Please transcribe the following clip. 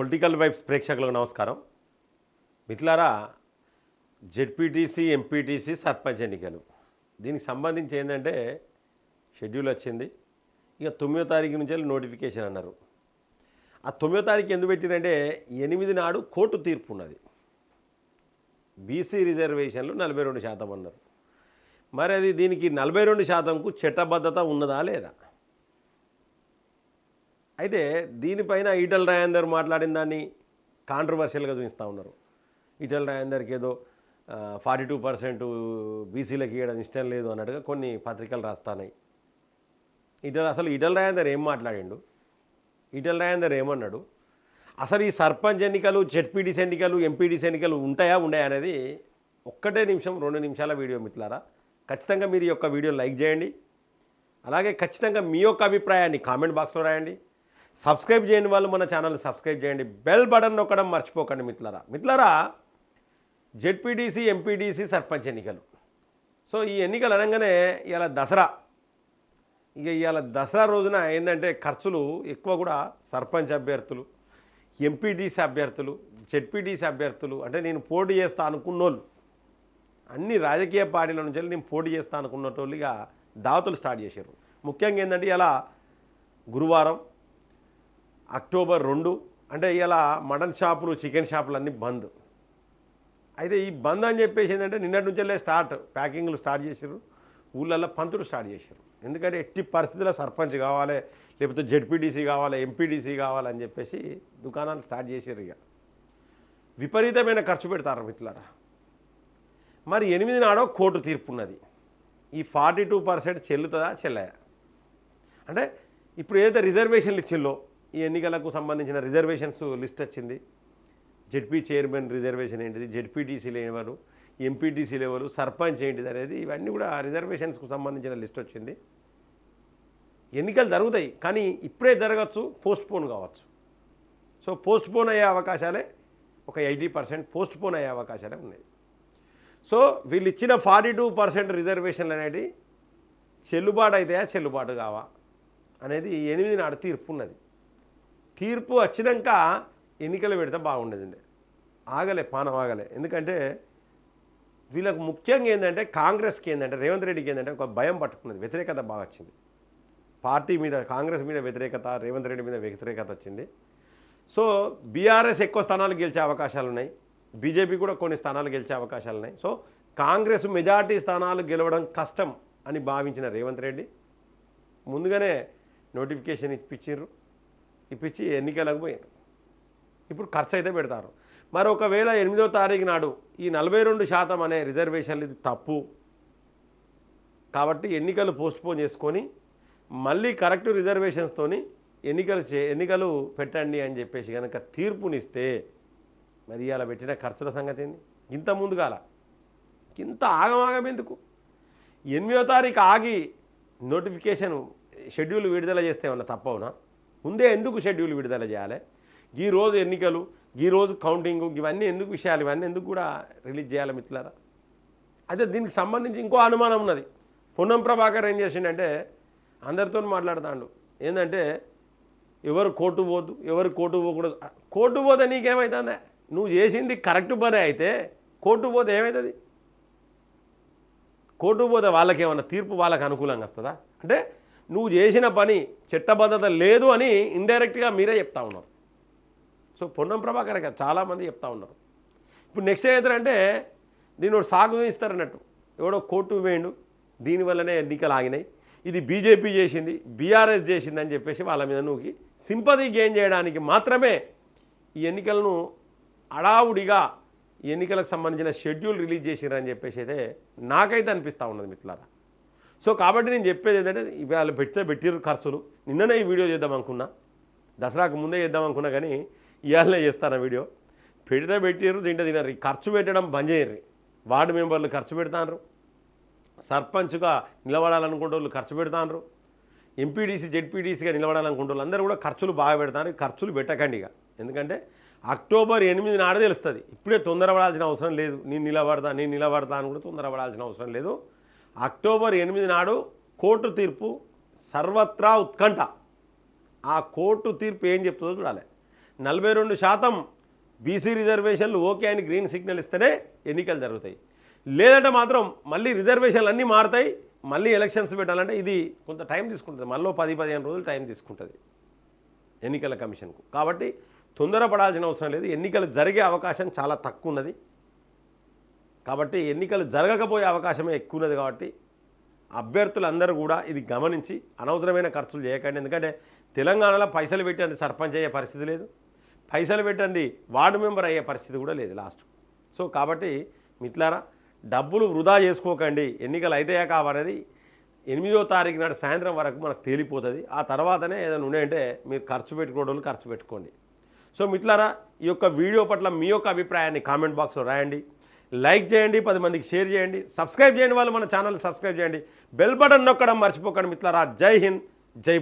Political vibes ప్రేక్షకులకు నమస్కారం. మిట్లారా ZPTC MPTC sarpanch ఎన్నికలు. దీనికి సంబంధించి ఏంటంటే షెడ్యూల్ వచ్చింది. ఇక తొమ్మిదో తారీఖు నుంచి వెళ్ళి నోటిఫికేషన్ అన్నారు. ఆ తొమ్మిదో తారీఖు ఎందుకు పెట్టిరంటే ఎనిమిది నాడు కోర్టు తీర్పు ఉన్నది. బీసీ రిజర్వేషన్లు నలభై రెండు శాతం అన్నారు. మరి అది దీనికి నలభై రెండు శాతంకు చట్టబద్ధత ఉన్నదా లేదా? అయితే దీనిపైన ఈటల రాయందర్ మాట్లాడిన దాన్ని కాంట్రవర్షియల్గా చూపిస్తూ ఉన్నారు. ఈటల రాయందర్కి ఏదో ఫార్టీ టూ పర్సెంట్ బీసీలకు ఇవ్వడం ఇష్టం లేదు అన్నట్టుగా కొన్ని పత్రికలు రాస్తున్నాయి. ఈటల అసలు ఈటల రాయందర్ ఏం మాట్లాడిండు? ఈటల రాయందర్ ఏమన్నాడు? అసలు ఈ సర్పంచ్ ఎన్నికలు జెడ్పీటీసీ ఎన్నికలు ఎంపీడీస్ ఎన్నికలు ఉంటాయా ఉన్నాయా అనేది ఒక్కటే నిమిషం రెండు నిమిషాల వీడియో మిత్రులారా. ఖచ్చితంగా మీరు ఈ యొక్క వీడియో లైక్ చేయండి. అలాగే ఖచ్చితంగా మీ యొక్క అభిప్రాయాన్ని కామెంట్ బాక్స్లో రాయండి. సబ్స్క్రైబ్ చేయని వాళ్ళు మన ఛానల్ సబ్స్క్రైబ్ చేయండి. బెల్ బటన్ నొక్కడం మర్చిపోకండి మిత్రులారా. మిత్రులారా జెడ్పీడీసీ ఎంపీడీసీ సర్పంచ్ ఎన్నికలు. సో ఈ ఎన్నికలు అనగానే ఇలా దసరా. ఇక ఇవాళ దసరా రోజున ఏంటంటే ఖర్చులు ఎక్కువ కూడా సర్పంచ్ అభ్యర్థులు ఎంపీటీసీ అభ్యర్థులు జెడ్పీటీసీ అభ్యర్థులు అంటే నేను పోటీ చేస్తా అనుకున్నోళ్ళు అన్ని రాజకీయ పార్టీల నుంచి వెళ్ళి నేను పోటీ చేస్తా అనుకున్నటోళ్ళుగా ఇక దావతులు స్టార్ట్ చేశారు. ముఖ్యంగా ఏంటంటే ఇలా గురువారం అక్టోబర్ రెండు అంటే ఇలా మటన్ షాపులు చికెన్ షాపులు అన్నీ బంద్. అయితే ఈ బంద్ అని చెప్పేసి ఏంటంటే నిన్నటి నుంచెల్లే స్టార్ట్. ప్యాకింగ్లు స్టార్ట్ చేశారు ఊళ్ళల్లో పంతులు స్టార్ట్ చేశారు ఎందుకంటే ఎట్టి పరిస్థితుల్లో సర్పంచ్ కావాలి లేకపోతే జెడ్పీటీసీ కావాలి ఎంపీడీసీ కావాలని చెప్పేసి దుకాణాలు స్టార్ట్ చేశారు ఇక. విపరీతమైన ఖర్చు పెడతారు మిత్రులారా. మరి ఎనిమిది నాడో కోర్టు తీర్పు ఉన్నది ఈ ఫార్టీ టూ పర్సెంట్ చెల్లుతుందా చెల్లయా? అంటే ఇప్పుడు ఏదైతే రిజర్వేషన్లు ఇచ్చిల్లో ఈ ఎన్నికలకు సంబంధించిన రిజర్వేషన్స్ లిస్ట్ వచ్చింది. జెడ్పీ చైర్మన్ రిజర్వేషన్ ఏంటిది? జెడ్పీటీసీలు ఎవరు ఎంపీటీసీలు ఎవరు సర్పంచ్ ఏంటిది అనేది ఇవన్నీ కూడా రిజర్వేషన్స్కు సంబంధించిన లిస్ట్ వచ్చింది. ఎన్నికలు జరుగుతాయి కానీ ఇప్పుడే జరగచ్చు పోస్ట్ పోన్ కావచ్చు. సో పోస్ట్ పోన్ అయ్యే అవకాశాలే ఒక ఎయిటీ పర్సెంట్ పోస్ట్ పోన్ అయ్యే అవకాశాలే ఉన్నాయి. సో వీళ్ళు ఇచ్చిన ఫార్టీ టూ పర్సెంట్ రిజర్వేషన్లు అనేవి చెల్లుబాటు అవుతాయా చెల్లుబాటు కావా అనేది ఎనిమిది నాడు తీర్పు ఉన్నది తీర్పు వచ్చినాక ఎన్నికలు పెడితే బాగుండేదండి. ఆగలే పానం ఆగలే. ఎందుకంటే వీళ్ళకు ముఖ్యంగా ఏంటంటే కాంగ్రెస్కి ఏంటంటే రేవంత్ రెడ్డికి ఏంటంటే ఒక భయం పట్టుకున్నది వ్యతిరేకత బాగా వచ్చింది. పార్టీ మీద కాంగ్రెస్ మీద వ్యతిరేకత రేవంత్ రెడ్డి మీద వ్యతిరేకత వచ్చింది. సో బీఆర్ఎస్ ఎక్కువ స్థానాలు గెలిచే అవకాశాలు ఉన్నాయి. బీజేపీ కూడా కొన్ని స్థానాలు గెలిచే అవకాశాలు ఉన్నాయి. సో కాంగ్రెస్ మెజార్టీ స్థానాలు గెలవడం కష్టం అని భావించిన రేవంత్ రెడ్డి ముందుగానే నోటిఫికేషన్ ఇప్పించారు ఇప్పించి ఎన్నికలకు పోయారు ఇప్పుడు ఖర్చు అయితే పెడతారు. మరి ఒకవేళ ఎనిమిదో తారీఖు నాడు ఈ నలభై రెండు శాతం అనే రిజర్వేషన్లు ఇది తప్పు. కాబట్టి ఎన్నికలు పోస్ట్పోన్ చేసుకొని మళ్ళీ కరెక్ట్ రిజర్వేషన్స్తోని ఎన్నికలు చే ఎన్నికలు పెట్టండి అని చెప్పేసి కనుక తీర్పునిస్తే మరి ఇలా పెట్టిన ఖర్చుల సంగతి ఏంది? ఇంత ముందుగాల. ఇంత ఆగమాగం ఎందుకు? ఎనిమిదో తారీఖు ఆగి నోటిఫికేషన్ షెడ్యూల్ విడుదల చేస్తే ఏమన్నా తప్పవునా? ముందే ఎందుకు షెడ్యూల్ విడుదల చేయాలి? ఈ రోజు ఎన్నికలు ఈ రోజు కౌంటింగ్ ఇవన్నీ ఎందుకు విషయాలు ఇవన్నీ ఎందుకు కూడా రిలీజ్ చేయాలి మిత్రులారా? అయితే దీనికి సంబంధించి ఇంకో అనుమానం ఉన్నది. పొన్నం ప్రభాకర్ ఏం చేసిండంటే అందరితో మాట్లాడుతాడు. ఏంటంటే ఎవరు కోర్టు పోదు ఎవరు కోర్టు పోకూడదు. కోర్టు పోతే నీకేమవుతుందా నువ్వు చేసింది కరెక్ట్ పనే అయితే కోర్టు పోతే ఏమవుతుంది కోర్టు పోతే వాళ్ళకేమన్నా తీర్పు వాళ్ళకి అనుకూలంగా వస్తుందా? అంటే నువ్వు చేసిన పని చట్టబద్ధత లేదు అని ఇండైరెక్ట్గా మీరే చెప్తా ఉన్నారు. సో పొన్నం ప్రభాకర్ గారు చాలామంది చెప్తా ఉన్నారు. ఇప్పుడు నెక్స్ట్ ఏదంటే దీని ఒక సాగు ఇస్తారన్నట్టు ఎవడో కోర్టు వేయండు దీనివల్లనే ఎన్నికలు ఆగినాయి. ఇది బీజేపీ చేసింది బీఆర్ఎస్ చేసింది అని చెప్పేసి వాళ్ళ మీద నువ్వుకి సింపతి గెయిన్ చేయడానికి మాత్రమే ఈ ఎన్నికలను అడావుడిగా ఈ ఎన్నికలకు సంబంధించిన షెడ్యూల్ రిలీజ్ చేసిరని చెప్పేసి అయితే నాకైతే అనిపిస్తూ ఉన్నది మిత్రులారా. సో కాబట్టి నేను చెప్పేది ఏంటంటే ఇవాళ పెడితే పెట్టిరు ఖర్చులు. నిన్ననే ఈ వీడియో చేద్దాం అనుకున్నా. దసరాకు ముందే చేద్దాం అనుకున్నా కానీ ఇవాళనే చేస్తాను ఆ వీడియో. పెడితే పెట్టిర్రు తింటే తినరు. ఈ ఖర్చు పెట్టడం బంద్ చేయరు. వార్డు మెంబర్లు ఖర్చు పెడతారు సర్పంచ్గా నిలబడాలనుకుంటే వాళ్ళు ఖర్చు పెడతారు ఎంపీడీసీ జెడ్పీడీసీగా నిలబడాలనుకుంటున్నారు అందరూ కూడా ఖర్చులు బాగా పెడతారు. ఖర్చులు పెట్టకండి ఇక. ఎందుకంటే అక్టోబర్ ఎనిమిది నాడు తెలుస్తుంది. ఇప్పుడే తొందరపడాల్సిన అవసరం లేదు. నేను నిలబడతా నేను నిలబడతా అని కూడా తొందరపడాల్సిన అవసరం లేదు. అక్టోబర్ ఎనిమిది నాడు కోర్టు తీర్పు సర్వత్రా ఉత్కంఠ. ఆ కోర్టు తీర్పు ఏం చెప్తుందో చూడాలి. నలభై రెండు శాతం బీసీ రిజర్వేషన్లు ఓకే అని గ్రీన్ సిగ్నల్ ఇస్తేనే ఎన్నికలు జరుగుతాయి. లేదంటే మాత్రం మళ్ళీ రిజర్వేషన్లు అన్నీ మారుతాయి మళ్ళీ ఎలక్షన్స్ పెట్టాలంటే ఇది కొంత టైం తీసుకుంటుంది. మళ్ళీ పది పదిహేను రోజులు టైం తీసుకుంటుంది ఎన్నికల కమిషన్కు. కాబట్టి తొందరపడాల్సిన అవసరం లేదు. ఎన్నికలు జరిగే అవకాశం చాలా తక్కువ ఉన్నది. కాబట్టి ఎన్నికలు జరగకపోయే అవకాశమే ఎక్కువ ఉన్నది కాబట్టి అభ్యర్థులందరూ కూడా ఇది గమనించి అనవసరమైన ఖర్చులు చేయకండి. ఎందుకంటే తెలంగాణలో పైసలు పెట్టండి సర్పంచ్ అయ్యే పరిస్థితి లేదు. పైసలు పెట్టండి వార్డు మెంబర్ అయ్యే పరిస్థితి కూడా లేదు లాస్ట్. సో కాబట్టి మిట్లారా డబ్బులు వృధా చేసుకోకండి. ఎన్నికలు అయితే కావనేది ఎనిమిదో తారీఖు నాడు సాయంత్రం వరకు మనకు తేలిపోతుంది. ఆ తర్వాతనే ఏదైనా ఉన్నాయంటే మీరు ఖర్చు పెట్టుకోవడం ఖర్చు పెట్టుకోండి. సో మిట్లారా ఈ యొక్క వీడియో పట్ల మీ యొక్క అభిప్రాయాన్ని కామెంట్ బాక్స్లో రాయండి. లైక్ చేయండి పది మందికి షేర్ చేయండి సబ్స్క్రైబ్ చేయండి వాళ్ళు మన ఛానల్ సబ్స్క్రైబ్ చేయండి. బెల్ బటన్ నొక్కడం మర్చిపోకండి మిట్లారా జై హింద్ జై